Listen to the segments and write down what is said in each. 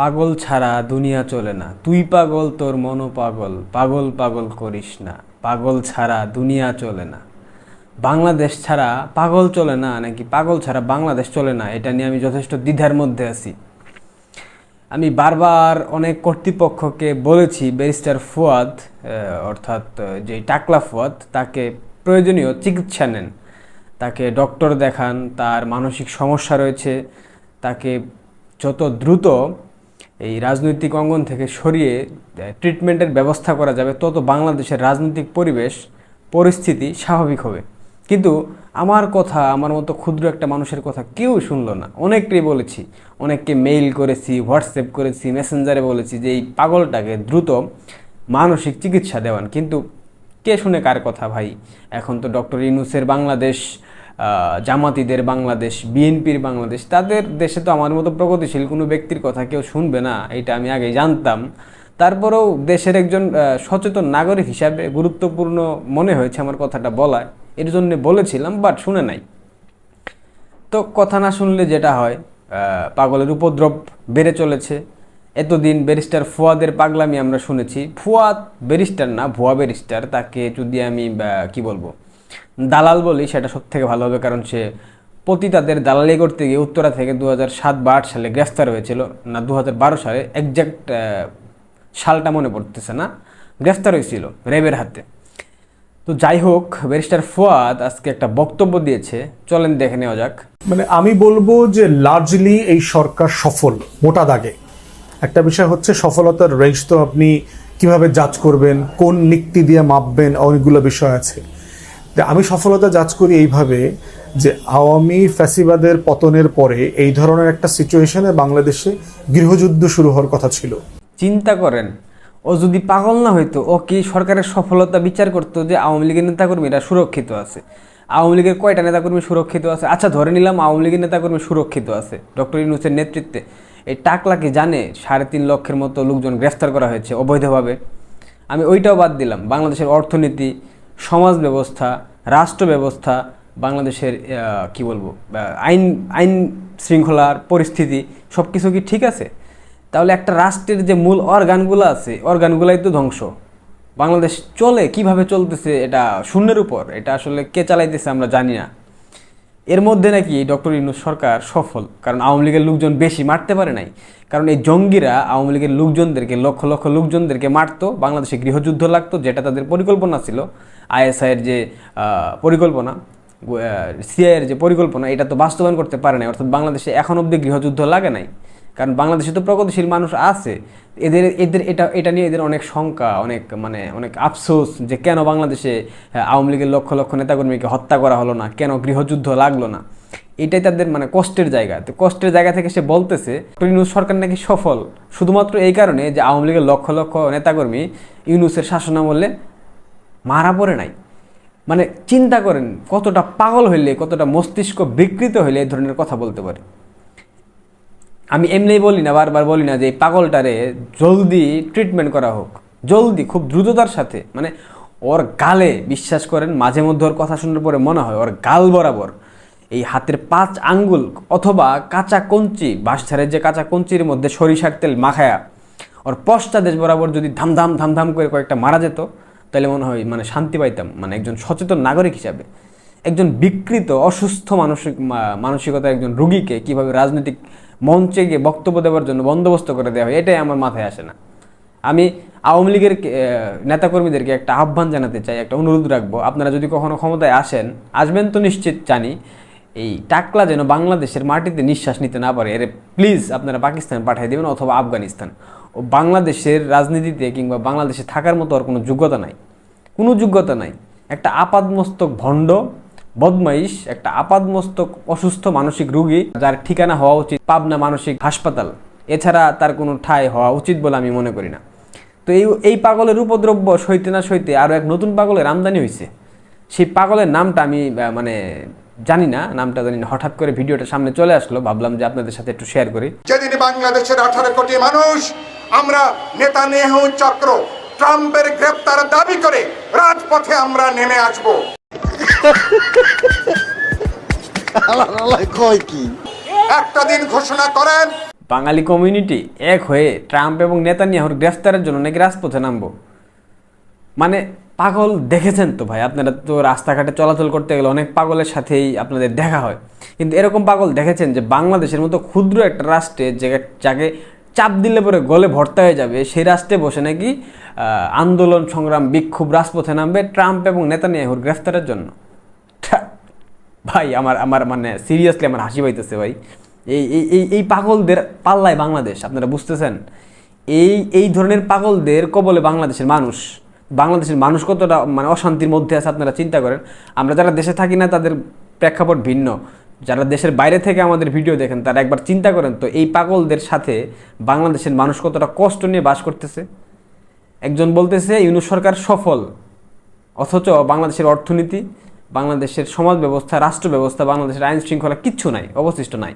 পাগল ছাড়া দুনিয়া চলে না। তুই পাগল, তোর মনো পাগল। পাগল পাগল করিস না। পাগল ছাড়া দুনিয়া চলে না। বাংলাদেশ ছাড়া পাগল চলে না নাকি পাগল ছাড়া বাংলাদেশ চলে না, এটা নিয়ে আমি যথেষ্ট দ্বিধার মধ্যে আছি। আমি বারবার অনেক কর্তৃপক্ষকে বলেছি, ব্যারিস্টার ফুয়াদ অর্থাৎ যে টাকলা ফুয়াদ, তাকে প্রয়োজনীয় চিকিৎসা নেন। তাকে ডক্টর দেখান, তার মানসিক সমস্যা রয়েছে। তাকে যত দ্রুত এই রাজনৈতিক অঙ্গন থেকে সরিয়ে ট্রিটমেন্টের ব্যবস্থা করা যাবে, তত বাংলাদেশের রাজনৈতিক পরিবেশ, পরিস্থিতি স্বাভাবিক হবে। কিন্তু আমার কথা, আমার মতো ক্ষুদ্র একটা মানুষের কথা কেউ শুনলো না। অনেককেই বলেছি, অনেককে মেইল করেছি হোয়াটসঅ্যাপ করেছি মেসেঞ্জারে বলেছি যে এই পাগলটাকে দ্রুত মানসিক চিকিৎসা দেওয়ান। কিন্তু কে শুনে কার কথা ভাই? এখন তো ডক্টর ইনুসের বাংলাদেশ জামাতিদের বাংলাদেশ, বিএনপির বাংলাদেশ, তাদের দেশে তো আমার মতো প্রগতিশীল কোনো ব্যক্তির কথা কেউ শুনবে না, এটা আমি আগে জানতাম। তারপরেও দেশের একজন সচেতন নাগরিক হিসাবে গুরুত্বপূর্ণ মনে হয়েছে আমার কথাটা বলা এর জন্য বলেছিলাম, বাট শুনে নাই। তো কথা না শুনলে যেটা হয় পাগলের উপদ্রব বেড়ে চলেছে। এতদিন ব্যারিস্টার ফুয়াদের পাগলামি আমরা শুনেছি। ফুয়াদ ব্যারিস্টার না, ভুয়া ব্যারিস্টার, তাকে যদি আমি কি বলব দালাল বলি সেটা সব থেকে ভালো হবে, কারণ সে পতিতাদের দালালি করতে গিয়ে উত্তরা থেকে দু হাজার সাত সালে গ্রেফতার হয়েছিল। না দু হাজার বারো সালে একজ্যাক্ট সালটা মনে পড়তেছে না। গ্রেফতার হয়েছিল রেবের হাতে। তো যাই হোক, ব্যারিস্টার ফুয়াদ আজকে একটা বক্তব্য দিয়েছে। চলেন দেখে নেওয়া যাক। মানে আমি বলব যে লার্জলি এই সরকার সফল, মোটা দাগে। একটা বিষয় হচ্ছে সফলতার রেঞ্জ তো আপনি কীভাবে জাজ করবেন, কোন নিক্তি দিয়ে মাপবেন, অনেকগুলো বিষয় আছে। আমি সফলতা যাচ করি এইভাবে যে আওয়ামী ফ্যাসিবাদের পতনের পরে এই ধরনের একটা সিচুয়েশনে বাংলাদেশে গৃহযুদ্ধ শুরু হওয়ার কথা ছিল। চিন্তা করেন, ও যদি পাগল না হইতো, ও কি সরকারের সফলতা বিচার করতো যে আওয়ামী লীগের নেতাকর্মীরা সুরক্ষিত আছে? আওয়ামী লীগের কয়টা নেতাকর্মী সুরক্ষিত আছে? আচ্ছা ধরে নিলাম আওয়ামী লীগের নেতাকর্মী সুরক্ষিত আছে, ডক্টর ইউনুসের নেতৃত্বে। এই টাকলা কি জানে? সাড়ে তিন লক্ষের মতো লোকজন গ্রেফতার করা হয়েছে অবৈধভাবে। আমি ওইটাও বাদ দিলাম, বাংলাদেশের অর্থনীতি সমাজ ব্যবস্থা রাষ্ট্র ব্যবস্থা বাংলাদেশের কি বলব আইন আইন শৃঙ্খলার পরিস্থিতি সব কিছু কি ঠিক আছে? তাহলে একটা রাষ্ট্রের যে মূল অর্গানগুলো আছে অর্গানগুলাই তো ধ্বংস। বাংলাদেশ চলে, কীভাবে চলতেছে, এটা শূন্যের উপর, এটা আসলে কে চালাইতেছে আমরা জানি না। এর মধ্যে নাকি ডক্টর ইউনুস সরকার সফল, কারণ আওয়ামী লীগের লোকজন বেশি মারতে পারে নাই। কারণ এই জঙ্গিরা আওয়ামী লীগের লোকজনদেরকে, লক্ষ লক্ষ লোকজনদেরকে মারতো, বাংলাদেশে গৃহযুদ্ধ লাগতো, যেটা তাদের পরিকল্পনা ছিল। আইএসআইয়ের যে পরিকল্পনা সিআইয়ের যে পরিকল্পনা, এটা তো বাস্তবায়ন করতে পারে নাই, অর্থাৎ বাংলাদেশে এখন অবধি গৃহযুদ্ধ লাগে নাই। কারণ বাংলাদেশে তো প্রগতিশীল মানুষ আছে। এদের এদের, এটা এটা নিয়ে এদের অনেক শঙ্কা, অনেক মানে অনেক আফসোস যে কেন বাংলাদেশে আওয়ামী লীগের লক্ষ লক্ষ নেতাকর্মীকে হত্যা করা হলো না, কেন গৃহযুদ্ধ লাগল না। এটাই তাদের মানে কষ্টের জায়গা। তো কষ্টের জায়গা থেকে সে বলতেছে, ইউনুস সরকার নাকি সফল। শুধুমাত্র এই কারণে যে আওয়ামী লীগের লক্ষ লক্ষ নেতাকর্মী ইউনুসের শাসনামলে মারা পড়ে নাই। মানে চিন্তা করেন, কতটা পাগল হইলে, কতটা মস্তিষ্ক বিকৃত হইলে এই ধরনের কথা বলতে পারে। আমি এমনি বলি না, বারবার বলি না যে এই পাগলটারে জলদি ট্রিটমেন্ট করা হোক। জলদি, খুব দ্রুততার সাথে। মানে ওর গালে, বিশ্বাস করেন, মাঝে মধ্যে ওর কথা শোনার পরে মনে হয় ওর গাল বরাবর এই হাতের পাঁচ আঙ্গুল অথবা কাঁচা কঞ্চি, বাঁশঝাড়ের যে কাঁচা কঞ্চির মধ্যে সরিষার তেল মাখায়া, ওর পশ্চা দেশ বরাবর যদি ধামধাম ধামধাম করে কয়েকটা মারা যেত তাহলে মনে হয় মানে শান্তি পাইতাম। মানে একজন সচেতন নাগরিক হিসাবে। একজন বিকৃত, অসুস্থ মানসিক, মা- মানসিকতার একজন রুগীকে কীভাবে রাজনৈতিক মঞ্চে গিয়ে বক্তব্য দেওয়ার জন্য বন্দোবস্ত করে দেওয়া হয়, এটাই আমার মাথায় আসে না। আমি আওয়ামী লীগের নেতাকর্মীদেরকে একটা আহ্বান জানাতে চাই, একটা অনুরোধ রাখব। আপনারা যদি কখনো ক্ষমতায় আসেন, আসবেন তো নিশ্চিত জানি, এই টাকলা যেন বাংলাদেশের মাটিতে নিঃশ্বাস নিতে না পারে, এর প্লিজ আপনারা পাকিস্তান পাঠিয়ে দেবেন অথবা আফগানিস্তান। ও বাংলাদেশের রাজনীতিতে কিংবা বাংলাদেশে থাকার মতো আর কোনো যোগ্যতা নাই। কোনো যোগ্যতা নাই। একটা আপাদমস্তক ভণ্ড, বদমাইশ, একটা আপাদমস্তক অসুস্থ মানসিক রোগী, যার ঠিকানা হওয়া উচিত পাবনা মানসিক হাসপাতাল। এছাড়া তার কোনো ঠাঁই হওয়া উচিত বলে আমি মনে করি না। তো এই এই পাগলের উপদ্রব্য সইতে না সইতে আরও এক নতুন পাগলের আমদানি হয়েছে সেই পাগলের নামটা আমি মানে জানি না, নামটা জানি না। হঠাৎ করে ভিডিওটা সামনে চলে আসলো, ভাবলাম যে আপনাদের সাথে একটু শেয়ার করি। যেদিন বাংলাদেশের আঠারো কোটি মানুষ, আমরা নেতা নেহু চক্র ট্রাম্পের গ্রেপ্তার দাবি করে রাজপথে আমরা নেমে আসব। একটা দিন ঘোষণা করেন। বাঙালি কমিউনিটি এক হয়ে ট্রাম্প এবং নেতানিয়াহুর গ্রেফতারের জন্য নাকি রাজপথে নামবো? মানে পাগল দেখেছেন তো ভাই, আপনারা তো রাস্তাঘাটে চলাচল করতে গেলে অনেক পাগলের সাথেই আপনাদের দেখা হয়। কিন্তু এরকম পাগল দেখেছেন যে বাংলাদেশের মতো ক্ষুদ্র একটা রাষ্ট্রে যে যাকে চাপ দিলে পরে গলে ভর্তা হয়ে যাবে। সেই রাষ্ট্রে বসে নাকি আন্দোলন, সংগ্রাম, বিক্ষোভ, রাজপথে নামবে ট্রাম্প এবং নেতানিয়াহুর গ্রেফতারের জন্য। ভাই, আমার আমার মানে সিরিয়াসলি আমার হাসি পাইতেছে ভাই। এই এই এই পাগলদের পাল্লায় বাংলাদেশ, আপনারা বুঝতেছেন? এই এই ধরনের পাগলদের কবলে বাংলাদেশের মানুষ বাংলাদেশের মানুষ কতটা মানে অশান্তির মধ্যে আছে আপনারা চিন্তা করেন। আমরা যারা দেশে থাকি না, তাদের প্রেক্ষাপট ভিন্ন। যারা দেশের বাইরে থেকে আমাদের ভিডিও দেখেন, তারা একবার চিন্তা করেন তো, এই পাগলদের সাথে বাংলাদেশের মানুষ কতটা কষ্ট নিয়ে বাস করতেছে? একজন বলতেছে, ইউনুস সরকার সফল, অথচ বাংলাদেশের অর্থনীতি, বাংলাদেশের সমাজ ব্যবস্থা, রাষ্ট্র ব্যবস্থা, বাংলাদেশের আইন শৃঙ্খলা কিচ্ছু নাই, অবশিষ্ট নাই।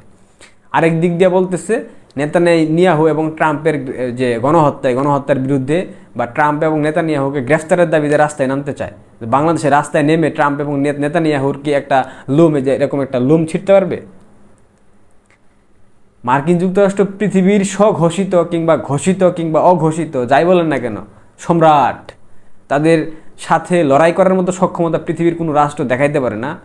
আরেক দিক দিয়ে বলতেছে, নেতানিয়াহু নিয়াহু এবং ট্রাম্পের যে গণহত্যা এই গণহত্যার বিরুদ্ধে বা ট্রাম্প এবং নেতানিয়াহুকে গ্রেফতারের দাবিতে রাস্তায় নামতে চায়। বাংলাদেশের রাস্তায় নেমে ট্রাম্প এবং নেত- নেতানিয়াহুর কি একটা লোমে যে এরকম একটা লোম ছিটতে পারবে? মার্কিন যুক্তরাষ্ট্র পৃথিবীর স্বঘোষিত কিংবা ঘোষিত কিংবা অঘোষিত, যাই বলেন না কেন, সম্রাট, তাদের সাথে লড়াই করার মতো সক্ষমতা পৃথিবীর কোনো রাষ্ট্র দেখাইতে পারে না।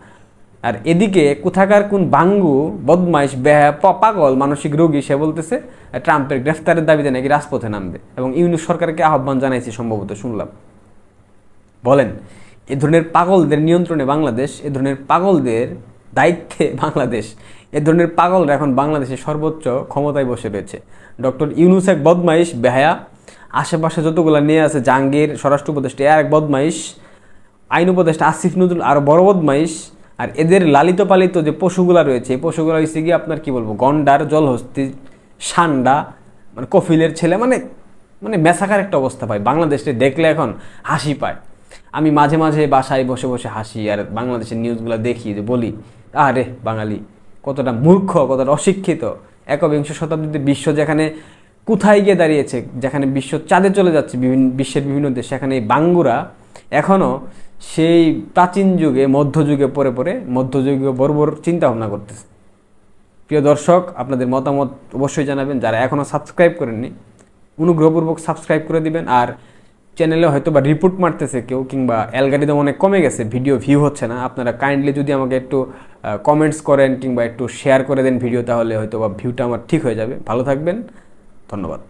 আর এদিকে কোথাকার কোন বাঙ্গু, বদমাইশ, বেহা পাগল, মানসিক রোগী, সে বলতেছে, ট্রাম্পের গ্রেফতারের দাবিতে নাকি রাজপথে নামবে। এবং ইউনুস সরকারকে আহ্বান জানাইছে সম্ভবত, শুনলাম। বলেন এ ধরনের পাগলদের নিয়ন্ত্রণে বাংলাদেশ, এ ধরনের পাগলদের দায়িত্বে বাংলাদেশ, এ ধরনের পাগলরা এখন বাংলাদেশের সর্বোচ্চ ক্ষমতায় বসে রয়েছে। ডক্টর ইউনুস এক বদমাইশ, বেহায়া। আশেপাশে যতগুলো নিয়ে আছে, জাহাঙ্গীর, স্বরাষ্ট্র উপদেষ্টা এক বদমাইশ। আইন উপদেষ্টা আসিফ নজরুল আরও বড় বদমাইশ। আর এদের লালিত পালিত যে পশুগুলা রয়েছে, এই পশুগুলো হচ্ছে গিয়ে আপনার কি বলব, গন্ডার, জলহস্তি, সান্ডা মানে কফিলের ছেলে মানে মানে মেসাকার একটা অবস্থা পায় বাংলাদেশে দেখলে এখন হাসি পায়। আমি মাঝে মাঝে বাসায় বসে বসে হাসি আর বাংলাদেশের নিউজগুলো দেখি, যে বলি, আরে বাঙালি, কতটা মূর্খ, কতটা অশিক্ষিত। একবিংশ শতাব্দীতে বিশ্ব যেখানে কোথায় গিয়ে দাঁড়িয়েছে, যেখানে বিশ্ব চাঁদে চলে যাচ্ছে বিভিন্ন বিশ্বের বিভিন্ন দেশ, সেখানে এই বাঙ্গুরা এখনও সেই প্রাচীন যুগে মধ্যযুগে পরে পরে মধ্যযুগীয় বর্বর চিন্তা ভাবনা করতেছে। প্রিয় দর্শক, আপনাদের মতামত অবশ্যই জানাবেন, যারা এখনও সাবস্ক্রাইব করেননি, অনুগ্রহপূর্বক সাবস্ক্রাইব করে দিবেন, আর চ্যানেলে হয়তো বা রিপোর্ট মারতেছে কেউ কিংবা অ্যালগারিদম অনেক কমে গেছে ভিডিও ভিউ হচ্ছে না। আপনারা কাইন্ডলি যদি আমাকে একটু কমেন্টস করেন কিংবা একটু শেয়ার করে দেন ভিডিও তাহলে হয়তো বা ভিউটা আমার ঠিক হয়ে যাবে। ভালো থাকবেন, ধন্যবাদ।